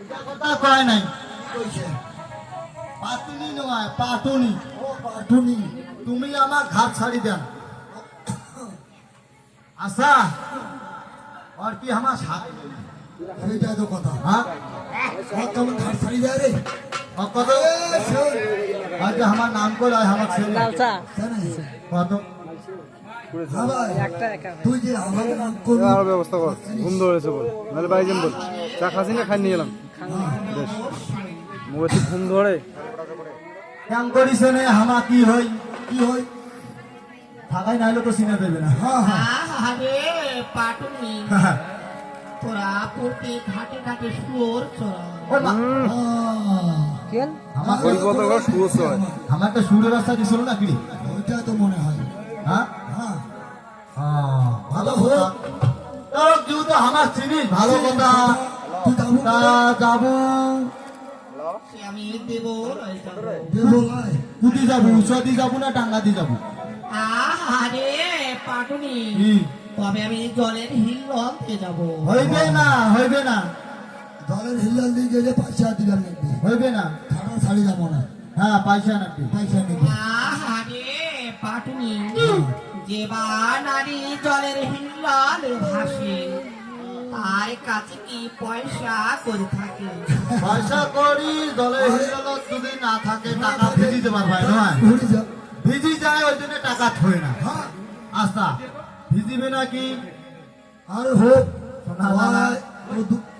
এটা কথা কয় নাই। কইছে পাতুনি নয় পাটুনি ও পাঠুনি তুমি আমার ঘাট ছাড়ি দেন। আশা আর কি আমার সাথে? তো কথা। হ্যাঁ? কেমন ঘাট ছাড়ি যায় রে। কত? আজকে আমার নাম করে আমার ছেলে? কত? তুই যে আমাকে নাম করবি ব্যবস্থা কর। ঘুম ধরেছে বল। নাহলে বল। চা খাসি না খাই নিয়ে এলাম বেশ ঘুম ধরে কেম করিস নে হামা কি হই? কি হয় থাকাই নাইলে তো চিনে দেবে না। হ্যাঁ হ্যাঁ আরে পাটুনি। তোরা প্রতি ঘাটে ঘাটে শুয়োর চড়া ও মা, আহ, আমার তো সুরের রাস্তা দিছিল না কি? ওইটা তো মনে হয়। হ্যাঁ হ্যাঁ হ্যাঁ, ভালো কথা। তোর যেহেতু আমার চিনিস ভালো কথা। যাব যাব আমি দেব যাব। দেবো কুটি যাব না টাঙ্গা দিয়ে যাব? আরে পাটুনি। তবে আমি জলের হিল যাব। হইবে না হইবে না। গেলে পয়সা দিলাম হইবে না ছাড়ি যাব না। হ্যাঁ পয়সা নাকি পয়সা নেবে আরে পাটুনি। যে বা নারী জলের হিল্লাল ভাসে তাই কাছে কি পয়সা করে থাকে? পয়সা করি দলে হিরলত যদি না থাকে টাকা ভিজিতে পারবে নয়। ভিজি যায় ওই জন্য টাকা থই না। হ্যাঁ। আচ্ছা ভিজিবে নাকি? আর হোক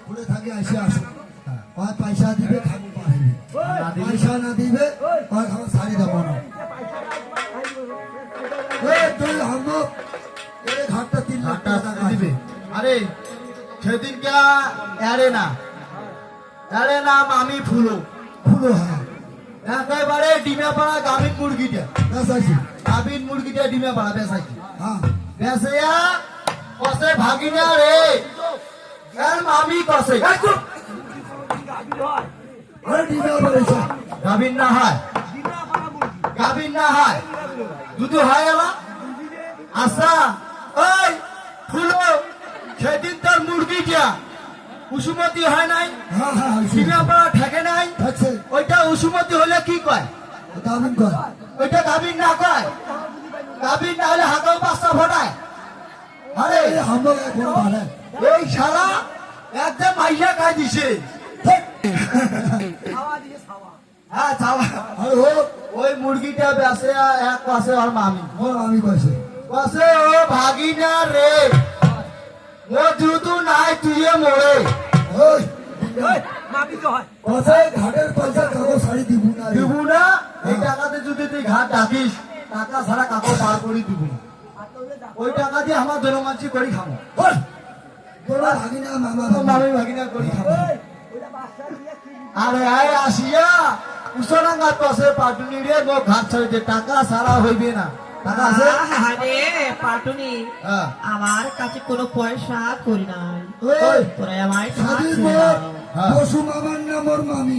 ঘুরে থাকে আসে আসে। ওই পয়সা দিবে খাব পারবে। পয়সা না দিবে ওই খাবার ছাড়ি যাব না। তুই হামো এই ঘাটটা তিন লাখ টাকা টাকা দিবে। আরে কে এড়ে না এড়ে নাম আমি ফুলো। ফুলো হ্যাঁ। একেবারে ডিমে পাড়া গাভিন মুরগিটা। ব্যাস আছে। গাভিন মুরগিটা ডিমে পাড়া বেসাইছি হ্যাঁ। বেসেয়া কসে ভাগিনা রে? এর মামি বলেছে গাভিন না হয়। গাভিন না হয়। দুটো হয় এলা। আচ্ছা ওই ফুলো সেদিন হয় নাই হ্যাঁ হ্যাঁ ডিমে পাড়া ঠেকে নাই ওইটা উসুমতি হলে কি কয়? ওইটা গাভিন না কয়? গাভিন না হলে হাতেও পাঁচটা ফোটায়। আরে এই হামো এখন ভালো এই শালা একদম মাইয়া খাই দিছে। হ্যাঁ ছাওয়া। ওই মুরগিটা বেসে এক পাশে আর মামি। ওর কইছে। পাশে ও ভাগিনা রে। নাই তুইয়ে মরে। ঘাটের পয়সা কাগজ শাড়ি দিব না দিব না? এই টাকাতে যদি তুই ঘাট ডাকিস টাকা ছাড়া কাকো পার করি দিব না। ওই টাকা দিয়ে আমার করি খাব। তোরা ভাগিনা মামা তো মামি ভাগিনা করি খাব। আরে আয় আসিয়া। উসরাঙ্গা পাশে পাটুনি রে গো ঘাট ছাড়িতে। টাকা সারা হইবে না। টাকা আছে? আরে পাটুনি আমার কাছে কোনো পয়সা করি নাই। ওই তোরা আমায়। হ্যাঁ। পশু মামার নাম ওর মামি।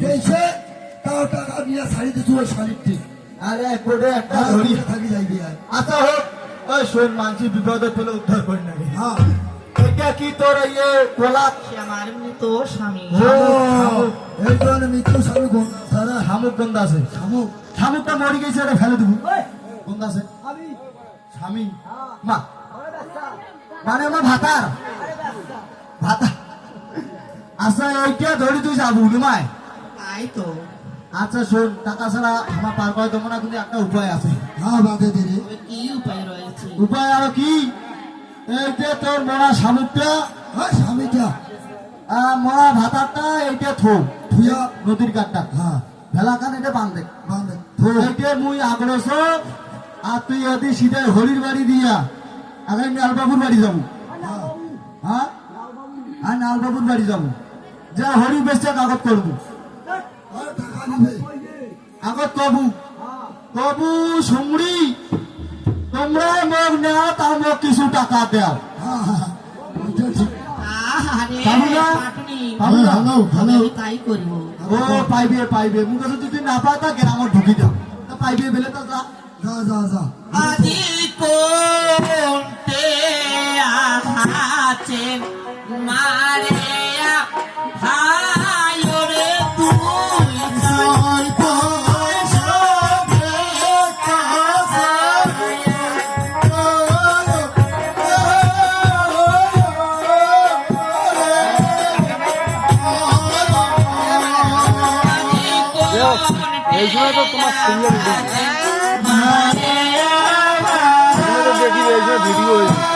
গেছে তাও টাকা নিয়ে শাড়ি দিতে ওই শাড়ির আরে কোটে একটা ধরি। থাকি যাইবি আচ্ছা হোক। ওই শোন মানসি বিপদে ফেলে উদ্ধার করি না হ্যাঁ। এটা কি তোর ইয়ে কোলা সে আমার মৃত স্বামী। ও এই জন্য মৃত্যু স্বামী সারা শামুক গন্ধ আছে? শামুক। শামুকটা মরে গেছে এটা ফেলে দেবো। গন্ধ আছে? স্বামী। মা। মানে আমার ভাতার ভাতা। আচ্ছা এইটা ধরি তুই যাব নিমায় তাই তো। আচ্ছা শোন টাকা ছাড়া আমার পার করে দেবো না কিন্তু একটা উপায় আছে। হ্যাঁ বাদে দে কি উপায় রয়েছে? উপায় আরও কি? এই যে তোর মরা শামুকটা হ্যাঁ স্বামীটা। মরা ভাতারটা এইটা থো। থুয়া। নদীর কাঠটা। হ্যাঁ। ভেলাখান এটা বান্ধে বান্ধে তো এইটা মুই আগ্রস আর তুই যদি সিধে হরির বাড়ি দিয়া আগে নালবাবুর বাড়ি যাব। হ্যাঁ? আর নালবাবুর বাড়ি যাব। যা হরি বেচে কাগজ করব। আগত কবু কবু সুমড়ি। তোমরা মোক নেওয়া তা মোক কিছু টাকা দেও। হ্যাঁ পাইবে পাইবে। মুখ যদি না পায় তা গ্রামত ঢুকি দাও তা পাইবে বেলে তো যা। যা যা যা। আজি কোনতে আহাছে? মারে ভাইরে তুই জয় তোমার সুন্দর ভিডিও